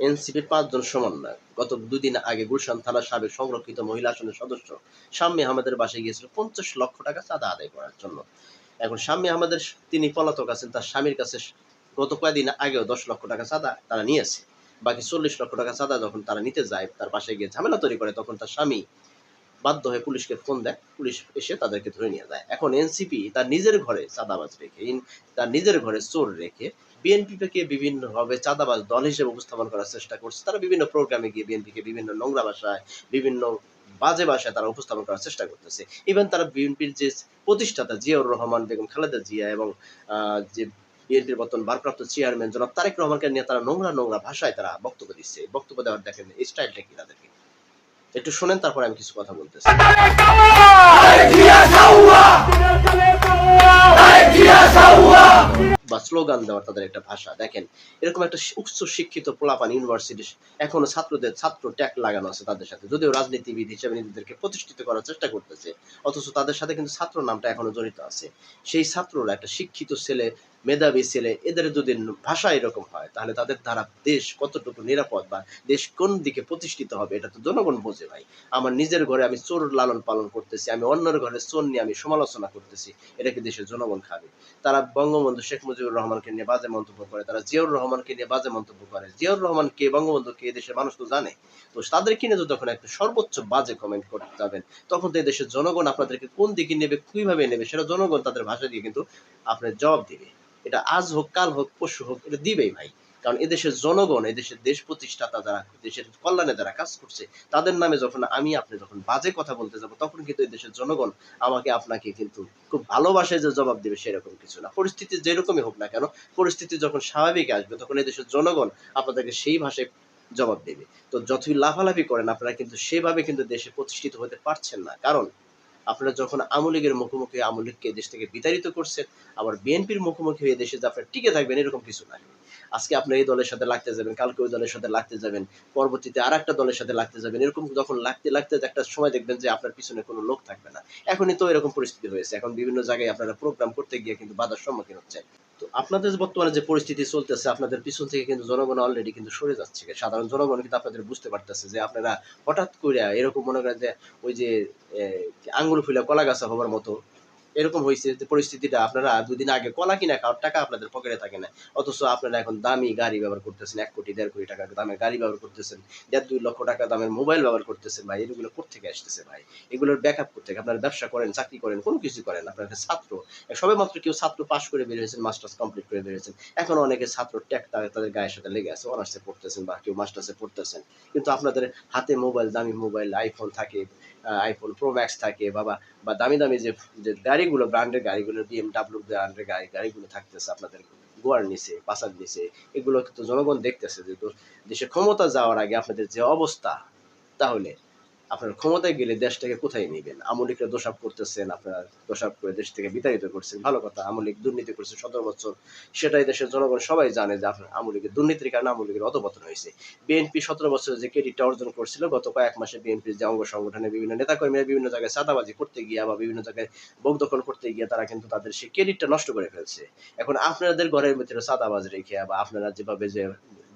এনসিপির পাঁচজন সমন্বয়ক। গত দুদিন আগে গুলশান থানার সাবেক সংরক্ষিত মহিলা আসনের সদস্য শাম্মী আহমেদের বাসায় গিয়েছিল পঞ্চাশ লক্ষ টাকা চাঁদা আদায় করার জন্য। এখন শাম্মী আহমেদের তিনি পলাতক আছেন, তার স্বামীর কাছে গত কয়েকদিন আগেও দশ লক্ষ টাকা চাঁদা তারা নিয়েছে। বাকি চল্লিশ লক্ষ টাকা চাঁদা যখন তারা নিতে যায়, তার বাসায় গিয়ে ঝামেলা তৈরি করে, তখন তার স্বামী বাধ্য হয়ে পুলিশকে ফোন দেয়। পুলিশ এসে তাদেরকে ধরে নিয়ে যায়। এখন এনসিপি তার নিজের ঘরে চাঁদাবাজ রেখে তার নিজের ঘরে চোর রেখে বিএনপিকে বিভিন্নভাবে চাঁদাবাজ দল হিসেবে উপস্থাপন করার চেষ্টা করছে। তারা বিভিন্ন প্রোগ্রামে গিয়ে বিএনপিকে বিভিন্ন নোংরা ভাষায়, বিভিন্ন বাজে ভাষায় তারা উপস্থাপন করার চেষ্টা করতেছে। ইভেন তারা বিএনপির যে প্রতিষ্ঠাতা জিয়াউর রহমান বেগম, খালেদা জিয়া এবং যে বিএনপির বর্তমান ভারপ্রাপ্ত চেয়ারম্যান জনাব তারেক রহমানকে নিয়ে তারা নোংরা নোংরা ভাষায় তারা বক্তব্য দিচ্ছে। বক্তব্য দেওয়ার দেখেন স্টাইলটা কি তাদেরকে? একটু শোনেন, তারপর আমি কিছু কথা বলতেছি। বা স্লোগান দেওয়ার তাদের একটা ভাষা। দেখেন, এরকম একটা উচ্চ শিক্ষিত পোলাপান ইউনিভার্সিটি এখনও ছাত্রদের ছাত্র ট্যাগ লাগানো আছে তাদের সাথে। যদিও রাজনীতিবিদ হিসেবে নিজেদেরকে প্রতিষ্ঠিত করার চেষ্টা করতেছে, অথচ তাদের সাথে কিন্তু ছাত্র নামটা এখনও জড়িত আছে। সেই ছাত্ররা একটা শিক্ষিত ছেলে মেধাবী ছেলে, এদের যদি ভাষা এরকম হয়, তাহলে তাদের দ্বারা দেশ কতটুকু নিরাপদ বা দেশ কোন দিকে প্রতিষ্ঠিত হবে, এটা তো জনগণ বোঝে ভাই। আমার নিজের ঘরে আমি চোর লালন পালন করতেছি, আমি অন্যের ঘরে চোর নিয়ে আমি সমালোচনা করতেছি, এটা কি দেশের জনগণ খাবে? তারা বঙ্গবন্ধু শেখ মুজিবুর রহমানকে নিয়ে বাজে মন্তব্য করে, তারা জিয়াউর রহমানকে নিয়ে বাজে মন্তব্য করে। জিয়াউর রহমান কে, বঙ্গবন্ধু কে দেশের মানুষ তো জানে। তো তাদের কিনে যদি তখন একটা সর্বোচ্চ বাজে কমেন্ট করতে যাবেন, তখন তো দেশের জনগণ আপনাদেরকে কোন দিকে নেবে, কীভাবে নেবে, সেটা জনগণ তাদের ভাষা দিয়ে কিন্তু আপনার জবাব দিবে। এটা আজ হোক, কাল হোক, পরশু হোক, এটা দিবেই ভাই। কারণ এদেশের জনগণ, এদেশের দেশ প্রতিষ্ঠাতা যারা, দেশের কল্যাণে যারা কাজ করছে, তাদের নামে যখন আমি আপনি যখন বাজে কথা বলতে যাব, তখন কিন্তু দেশের জনগণ আমাকে, আপনাকে কিন্তু খুব ভালোবাসায় যে জবাব দেবে সেরকম কিছু না। পরিস্থিতি যেরকমই হোক না কেন, পরিস্থিতি যখন স্বাভাবিক আসবে, তখন এই দেশের জনগণ আপনাদেরকে সেই ভাষায় জবাব দেবে। তো যতই লাফালাফি করেন, আপনারা কিন্তু সেভাবে কিন্তু দেশে প্রতিষ্ঠিত হতে পারছেন না। কারণ আপনারা যখন আওয়ামী লীগের মুখোমুখি আওয়ামী লীগকে দেশ থেকে বিতাড়িত করছেন, আবার বিএনপির মুখোমুখি হয়ে দেশে যে আপনারা টিকে থাকবেন, এরকম কিছু নাই আজকে আপনি এই দলের সাথে লাগতে যাবেন, কালকে ওই দলের সাথে লাগতে যাবেন, পরবর্তীতে আর একটা দলের সাথে লাগতে যাবেন, এরকম যখন লাগতে লাগতে একটা সময় দেখবেন যে আপনার পিছনে কোনো লোক থাকবে না। এখনই তো এরকম পরিস্থিতি হয়েছে। এখন বিভিন্ন জায়গায় আপনারা প্রোগ্রাম করতে গিয়ে কিন্তু বাধার সম্মুখীন হচ্ছেন। তো আপনাদের বর্তমানে যে পরিস্থিতি চলতেছে, আপনাদের পিছন থেকে কিন্তু জনগণ অলরেডি কিন্তু সরে যাচ্ছে। সাধারণ জনগণ কিন্তু আপনাদের বুঝতে পারতেছে যে আপনারা হঠাৎ করে এরকম মনে করেন যে ওই যে আঙ্গুল ফুলা কলা গাছা হবার মতো এরকম হয়েছে যে পরিস্থিতিটা আপনারা দুদিন আগে কলা কিনা খাওয়ার টাকা আপনাদের পকেটে থাকে না। অথচ আপনারা এখন দামি গাড়ি ব্যবহার করতেছেন, এক কোটি, দেড় কোটি টাকা দামের গাড়ি ব্যবহার করতেছেন, দেড় দুই লক্ষ টাকা দামের মোবাইল ব্যবহার করতেছেন, ভাই, এগুলো কোথেকে আসতেছে, ভাই? এগুলোর ব্যাকআপ করতে আপনারা ব্যবসা করেন, চাকরি করেন, কোনো কিছু করেন আপনারা ছাত্র। সবে মাত্র কেউ ছাত্র পাশ করে বের হয়েছেন মাস্টার্স কমপ্লিট করে বেরিয়েছেন এখন অনেকে ছাত্র ট্যাগ তাদের গায়ের সাথে লেগে আছে অনার্সে পড়তেছেন বা কেউ মাস্টার্সে পড়তেছেন। কিন্তু আপনাদের হাতে মোবাইল দামি মোবাইল আইফোন থাকে আইফোন প্রো ম্যাক্স থাকে বাবা বা দামি দামি যে যে গাড়িগুলো ব্র্যান্ডের গাড়িগুলো বিএমডাব্লিউ ব্র্যান্ডের গাড়ি, গাড়িগুলো থাকতেছে আপনাদের গোয়ার নিচে পাশার নিচে, এগুলো কিন্তু জনগণ দেখতেছে যেহেতু দেশে ক্ষমতা যাওয়ার আগে আপনাদের যে অবস্থা, তাহলে আপনার ক্ষমতায় গেলে দেশটাকে কোথায় নেবেন আমলিকরা দোষাপ করতেছেন, আপনারা দোষাপ করে দেশ থেকে বিতাড়িত করছেন। ভালো কথা, আমলিক দুর্নীতি করছে সতেরো বছর। সেটাই দেশের জনগণ সবাই জানে যে আপনার আমলিকের দুর্নীতির কারণে আমলিকের অধপতন হয়েছে। বিএনপি সতেরো বছরে যে ক্রেডিটটা অর্জন করছিল, গত কয়েক মাসে বিএনপির যে অঙ্গ সংগঠনের বিভিন্ন নেতাকর্মীরা বিভিন্ন জায়গায় চাঁদাবাজি করতে গিয়ে বা বিভিন্ন জায়গায় ভোগ দখল করতে গিয়ে তারা কিন্তু তাদের সেই ক্রেডিটটা নষ্ট করে ফেলছে। এখন আপনাদের ঘরের ভিতরে চাঁদাবাজ রেখে বা আপনারা যেভাবে যে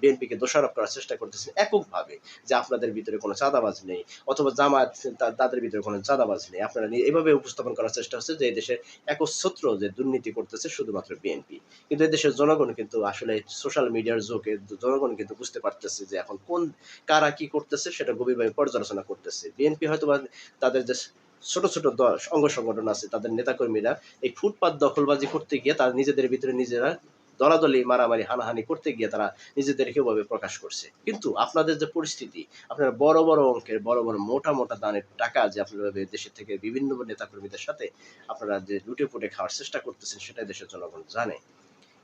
বিএনপিকে দোষারোপ করার চেষ্টা করতেছেন এককভাবে যে আপনাদের ভিতরে কোনো চাঁদাবাজ নেই অথবা জামাত তাদের ভিতরে কোনো চাঁদাবাজ নেই। আপনারা এভাবে উপস্থাপন করার চেষ্টা হচ্ছে যে দেশের একচ্ছত্র যে দুর্নীতি করতেছে শুধুমাত্র বিএনপি। কিন্তু দেশের জনগণ কিন্তু আসলে সোশ্যাল মিডিয়ার যুগে জনগণ কিন্তু বুঝতে পারতেছে যে এখন কোন, কারা কি করতেছে সেটা গভীরভাবে পর্যালোচনা করতেছে। বিএনপি হয়তো তাদের যে ছোট ছোট দল অঙ্গ সংগঠন আছে, তাদের নেতাকর্মীরা এই ফুটপাত দখলবাজি করতে গিয়ে তারা নিজেদের ভিতরে নিজেরা দলাদলি, মারামারি, হানাহানি করতে গিয়ে তারা নিজেদেরকে ওভাবে প্রকাশ করছে। কিন্তু আপনাদের যে পরিস্থিতি, আপনারা বড় বড় অঙ্কের, বড় বড় মোটা মোটা দানের টাকা যে আপনারা দেশের থেকে বিভিন্ন নেতাকর্মীদের সাথে আপনারা যে লুটে পুটে খাওয়ার চেষ্টা করতেছেন, সেটাই দেশের জনগণ জানে।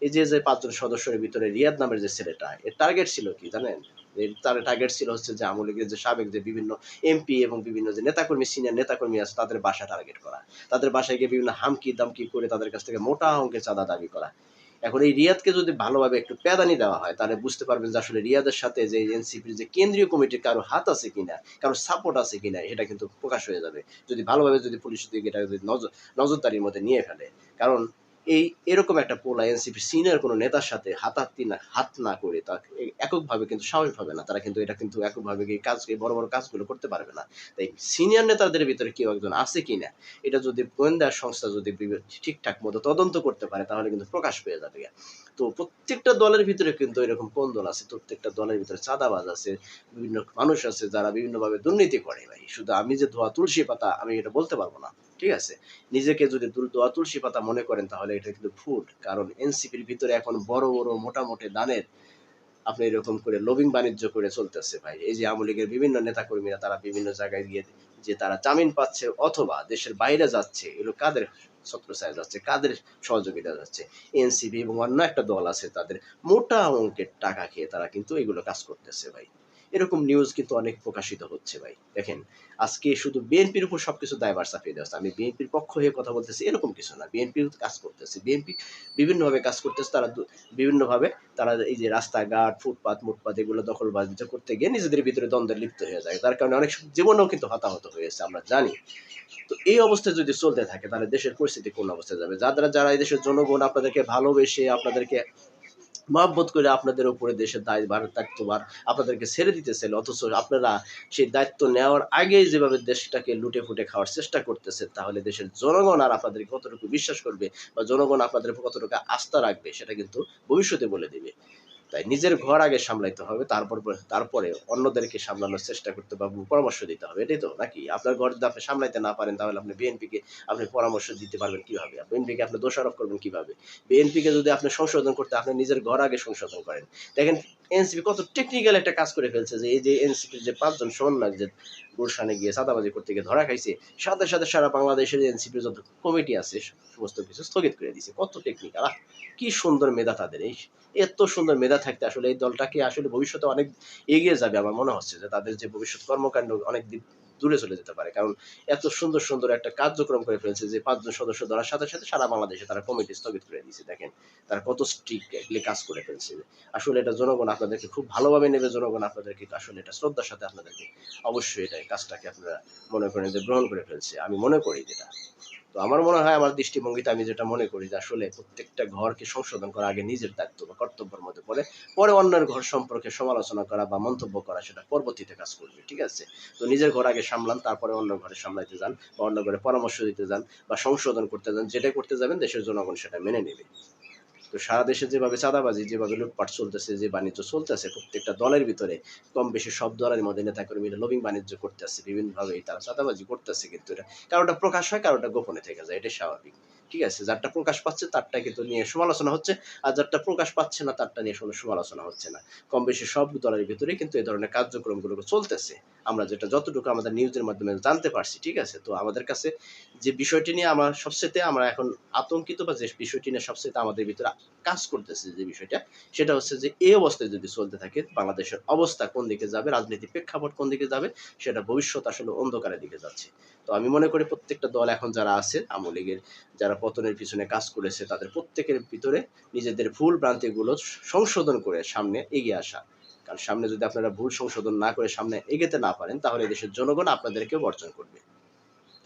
এই যে যে পাঁচজন সদস্যের ভিতরে রিয়াদ নামের যে ছেলেটা, এর টার্গেট ছিল কি জানেন? তার টার্গেট ছিল হচ্ছে যে আওয়ামী লীগের যে সাবেক যে বিভিন্ন এমপি এবং বিভিন্ন যে নেতাকর্মী সিনিয়র নেতাকর্মী আছে, তাদের বাসা টার্গেট করা। তাদের বাসায় গিয়ে বিভিন্ন হামকি দামকি করে তাদের কাছ থেকে মোটা অঙ্কের চাঁদা দাবি করা। এখন এই রিয়াদকে যদি ভালোভাবে একটু প্যাদানি দেওয়া হয়, তাহলে বুঝতে পারবেন যে আসলে রিয়াদের সাথে যে এনসিপির যে কেন্দ্রীয় কমিটির কারও হাত আছে কিনা, কারও সাপোর্ট আছে কিনা, এটা কিন্তু প্রকাশ হয়ে যাবে। যদি ভালোভাবে যদি পুলিশ দিকে এটা যদি নজর নজরদারির মধ্যে নিয়ে ফেলে। কারণ এই এরকম একটা পোলা এনসিপি সিনিয়র কোনো নেতার সাথে হাতাহাতি না, হাত না করে তা এককভাবে কিন্তু স্বাভাবিক হবে না। তারা কিন্তু এটা কিন্তু এককভাবে এই কাজ বড় বড় কাজগুলো করতে পারবে না। তাই সিনিয়র নেতাদের ভিতরে কেউ একজন আছে কি না, এটা যদি গোয়েন্দা সংস্থা যদি ঠিকঠাক মতো তদন্ত করতে পারে, তাহলে কিন্তু প্রকাশ পেয়ে যাবে। তো প্রত্যেকটা দলের ভিতরে কিন্তু এরকম কোন দল আছে? প্রত্যেকটা দলের ভিতরে চাঁদাবাজ আছে, বিভিন্ন মানুষ আছে যারা বিভিন্নভাবে দুর্নীতি করে ভাই। শুধু আমি যে ধোয়া তুলসী পাতা, আমি এটা বলতে পারব না। ঠিক আছে? নিজেকে যদি দোয়া তুলসী পাতা মনে করেন, তাহলে এটা কিন্তু ভুল। কারণ এনসিপির ভিতরে এখন বড় বড়, মোটামুটি দানের আপনি এরকম করে লবিং বাণিজ্য করে চলতেছে ভাই। এই যে আওয়ামী লীগের বিভিন্ন নেতাকর্মীরা, তারা বিভিন্ন জায়গায় গিয়ে যে তারা জামিন পাচ্ছে অথবা দেশের বাইরে যাচ্ছে, এগুলো কাদের ছত্রছায়া যাচ্ছে? কাদের সহযোগিতা যাচ্ছে? এনসিপি এবং অন্য একটা দল আছে, তাদের মোটা অঙ্কের টাকা খেয়ে তারা কিন্তু এগুলো কাজ করতেছে ভাই। এরকম নিউজ কিন্তু অনেক প্রকাশিত হচ্ছে ভাই। দেখেন, আজকে শুধু বিএনপির উপর সবকিছু দায়ভার চাপিয়ে দেওয়া হচ্ছে। আমি বিএনপির পক্ষ হয়ে কথা বলতেছি, এরকম কিছু না। বিএনপি কাজ করতেছে। বিএনপি বিভিন্নভাবে কাজ করতেছে। তারা বিভিন্নভাবে তারা এই যে রাস্তাঘাট, ফুটপাত, মুটপাত এগুলো দখল বাণিজ্য করতে গিয়ে নিজেদের ভিতরে দ্বন্দ্বে লিপ্ত হয়ে যায়। তার কারণে অনেক জীবনেও কিন্তু হতাহত হয়েছে, আমরা জানি। তো এই অবস্থায় যদি চলতে থাকে, তাহলে দেশের পরিস্থিতি কোন অবস্থায় যাবে? যারা যারা এই দেশের জনগণ আপনাদেরকে ভালোবেসে, আপনাদেরকে মহব্বত করে আপনাদের উপরে দেশের দায়ভার দায়িত্ববার আপনাদেরকে ছেড়ে দিতেছেন অথচ আপনারা সেই দায়িত্ব নেওয়ার আগেই যেভাবে দেশটাকে লুটে ফুটে খাওয়ার চেষ্টা করতেছে, তাহলে দেশের জনগণ আর আপনাদের কতটুকু বিশ্বাস করবে বা জনগণ আপনাদের কতটুকু আস্থা রাখবে, সেটা কিন্তু ভবিষ্যতে বলে দিবে। তাই নিজের ঘর আগে সামলাইতে হবে, তারপর তারপরে অন্যদেরকে সামলানোর চেষ্টা করতে বা পরামর্শ দিতে হবে, এটাই তো নাকি? আপনার ঘর যদি আপনি সামলাইতে না পারেন তাহলে আপনি বিএনপিকে আপনি পরামর্শ দিতে পারবেন কীভাবে? বিএনপিকে আপনি দোষারোপ করবেন কীভাবে? বিএনপিকে যদি আপনি সংশোধন করতে আপনি নিজের ঘর আগে সংশোধন করেন। দেখেন এনসিপি কত টেকনিক্যাল একটা কাজ করে ফেলছে যে এই যে এনসিপির যে পাঁচজন সমন্বয়ক যে গুলশানে গিয়ে চাঁদাবাজি করতে গিয়ে ধরা খাইছে, সাথে সাথে সারা বাংলাদেশের এনসিপির যত কমিটি আছে, সমস্ত কিছু স্থগিত করে দিয়েছে কত টেকনিক্যাল আহ, কি সুন্দর মেধা তাদের। এই এত সুন্দর মেধা থাকতে আসলে এই দলটাকে আসলে ভবিষ্যতে অনেক এগিয়ে যাবে আমার মনে হচ্ছে যে তাদের যে ভবিষ্যৎ কর্মকাণ্ড অনেক দূরে চলে যেতে পারে। কারণ এত সুন্দর সুন্দর একটা কার্যক্রম করে ফেলছে যে পাঁচজন সদস্য ধরার সাথে সাথে সারা বাংলাদেশে তারা কমিটি স্থগিত করে দিয়েছে। দেখেন, তারা কত স্ট্রিক্টলি কাজ করে ফেলছে। আসলে এটা জনগণ আপনাদেরকে খুব ভালোভাবে নেবে। জনগণ আপনাদেরকে আসলে এটা শ্রদ্ধার সাথে আপনাদেরকে অবশ্যই এটা কাজটাকে আপনারা মনে করেন যে গ্রহণ করে ফেলছে। আমি মনে করি যেটা। তো আমার মনে হয় আমার দৃষ্টিভঙ্গিতে আমি যেটা মনে করি যে আসলে প্রত্যেকটা ঘরকে সংশোধন করা আগে নিজের দায়িত্ব বা কর্তব্যের মধ্যে পড়ে, পরে অন্যের ঘর সম্পর্কে সমালোচনা করা বা মন্তব্য করা, সেটা পরবর্তীতে কাজ করবে, ঠিক আছে? তো নিজের ঘর আগে সামলান, তারপরে অন্য ঘরে সামলাইতে যান বা অন্য ঘরে পরামর্শ দিতে যান বা সংশোধন করতে যান যেটা করতে যাবেন দেশের জনগণ সেটা মেনে নেবে। তো সারা দেশে যেভাবে চাঁদাবাজি, যেভাবে লুটপাট চলতেছে, যে বাণিজ্য চলতেছে, প্রত্যেকটা দলের ভিতরে কম বেশি সব দলের মধ্যে নেতাকর্মীরা লবিং বাণিজ্য করতেছে বিভিন্নভাবে তারা চাঁদাবাজি করতেছে কিন্তু এটা। কারোটা প্রকাশ হয় কারোটা গোপনে থেকে যায় এটা স্বাভাবিক। ঠিক আছে, যারটা প্রকাশ পাচ্ছে তারটা কিন্তু নিয়ে সমালোচনা হচ্ছে, আর যারটা প্রকাশ পাচ্ছে না তারটা নিয়ে কোনো সমালোচনা হচ্ছে না। কম বেশি সব দলের ভিতরে কিন্তু এই ধরনের কার্যক্রমগুলো চলতেছে। আমরা যেটা যতটুকু আমাদের নিউজের মাধ্যমে জানতে পারছি, ঠিক আছে, তো আমাদের কাছে যে বিষয়টি নিয়ে আমার সবচেয়ে আমরা এখন আতঙ্কিত বা যে বিষয়টি নিয়ে সবচেয়ে আমাদের ভিতরে কাজ করতেছে যে বিষয়টা, সেটা হচ্ছে যে এই অবস্থায় যদি চলতে থাকে, বাংলাদেশের অবস্থা কোন দিকে যাবে রাজনীতি প্রেক্ষাপট কোন দিকে যাবে, সেটা ভবিষ্যৎ আসলে অন্ধকারের দিকে যাচ্ছে। তো আমি মনে করি প্রত্যেকটা দল এখন যারা আছে, আওয়ামী লীগের যারা পতনের পিছনে কাজ করেছে, তাদের প্রত্যেকের ভিতরে নিজেদের ভুল ভ্রান্তিগুলো সংশোধন করে সামনে এগিয়ে আসা। কারণ সামনে যদি আপনারা ভুল সংশোধন না করে সামনে এগোতে না পারেন, তাহলে দেশের জনগণ আপনাদেরকে বর্জন করবে।